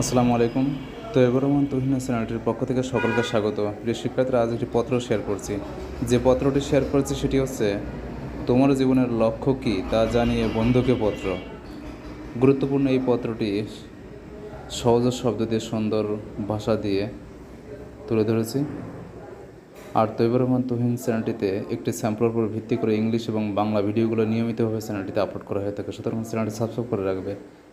আসসালামু আলাইকুম। তো রহমান তুহিনা চ্যানেলটির পক্ষ থেকে সকলকে স্বাগত। প্রিয় শিক্ষার্থীরা, আজ একটি পত্র শেয়ার করছি। যে পত্রটি শেয়ার করছি সেটি হচ্ছে, তোমার জীবনের লক্ষ্য কী তা জানিয়ে বন্ধুকে পত্র? গুরুত্বপূর্ণ এই পত্রটি সহজ শব্দ দিয়ে, সুন্দর ভাষা দিয়ে তুলে ধরেছি। আর তৈবর রহমান তুহিন চ্যানেলটিতে একটি স্যাম্পলের উপর ভিত্তি করে ইংলিশ এবং বাংলা ভিডিওগুলো নিয়মিতভাবে চ্যানেলটিতে আপলোড করা হয়ে থাকে। সুতরাং চ্যানেলটি সাবস্ক্রাইব করে রাখবে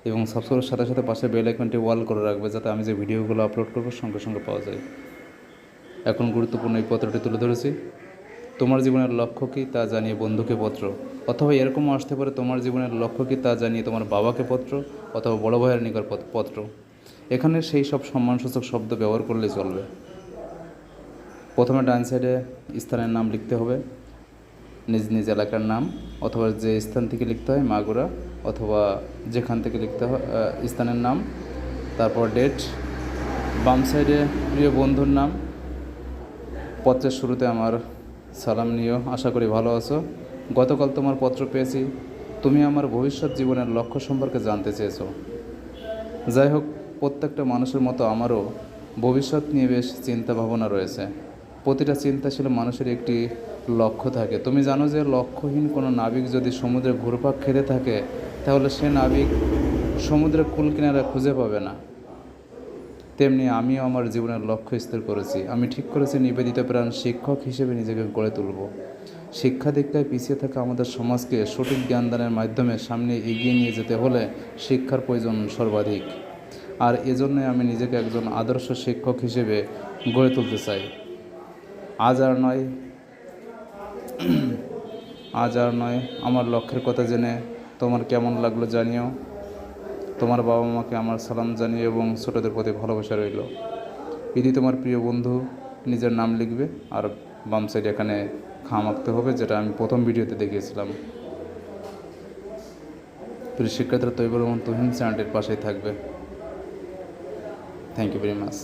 এবং সাবস্ক্রাইবের সাথে সাথে পাশে বেল আইকনটি ওয়াল করে রাখবে যাতে আমি যে ভিডিওগুলো আপলোড করব সঙ্গে সঙ্গে পাওয়া যায়। এখন গুরুত্বপূর্ণ এই পত্রটি তুলে ধরেছি। তোমার জীবনের লক্ষ্য কী তা জানিয়ে বন্ধুকে পত্র? অথবা এরকমও আসতে পারে, তোমার জীবনের লক্ষ্য কী তা জানিয়ে তোমার বাবাকে পত্র? অথবা বড় ভাইয়ের নিকট পত্র? এখানে সেই সব সম্মানসূচক শব্দ ব্যবহার করলেই চলবে। প্রথমে ডান সাইডে স্থানের নাম লিখতে হবে। নিজ নিজ এলাকার নাম অথবা যে স্থান থেকে লিখতে হয়, মাগুরা, অথবা যেখান থেকে লিখতে হয় স্থানের নাম। তারপর ডেট বাম সাইডে প্রিয় বন্ধুর নাম। পত্রের শুরুতে আমার সালাম নিও, আশা করি ভালো আছো। গতকাল তোমার পত্র পেয়েছি। তুমি আমার ভবিষ্যৎ জীবনের লক্ষ্য সম্পর্কে জানতে চেয়েছো। যাই হোক, প্রত্যেকটা মানুষের মতো আমারও ভবিষ্যৎ নিয়ে বেশ চিন্তা ভাবনা রয়েছে। প্রতিটা চিন্তাশীল মানুষের একটি লক্ষ্য থাকে। তুমি জানো যে লক্ষ্যহীন কোনো নাবিক যদি সমুদ্রে ঘুরপাক খেতে থাকে, তাহলে সে নাবিক সমুদ্রের কুল কিনারা খুঁজে পাবে না। তেমনি আমিও আমার জীবনের লক্ষ্য স্থির করেছি। আমি ঠিক করেছি নিবেদিত প্রাণ শিক্ষক হিসেবে নিজেকে গড়ে তুলব। শিক্ষা দীক্ষায় পিছিয়ে থাকা আমাদের সমাজকে সঠিক জ্ঞানদানের মাধ্যমে সামনে এগিয়ে নিয়ে যেতে হলে শিক্ষার প্রয়োজন সর্বাধিক। আর এজন্যই আমি নিজেকে একজন আদর্শ শিক্ষক হিসেবে গড়ে তুলতে চাই। আজ আর নয়। আজ আর নয়। আমার লক্ষ্যের কথা জেনে তোমার কেমন লাগল জানিও। তোমার বাবা মাকে আমার সালাম জানিয়ে এবং ছোটদের প্রতি ভালোবাসা রইল। ইদি তোমার প্রিয় বন্ধু, নিজের নাম লিখবে আর বাম সাইড এখানে খাম আঁকতে হবে, যেটা আমি প্রথম ভিডিওতে দেখিয়েছিলাম। প্রিয় শিক্ষার্থীরা, তৈবর রহমান তুহিন চ্যানেলটির পাশেই থাকবে। Thank you very much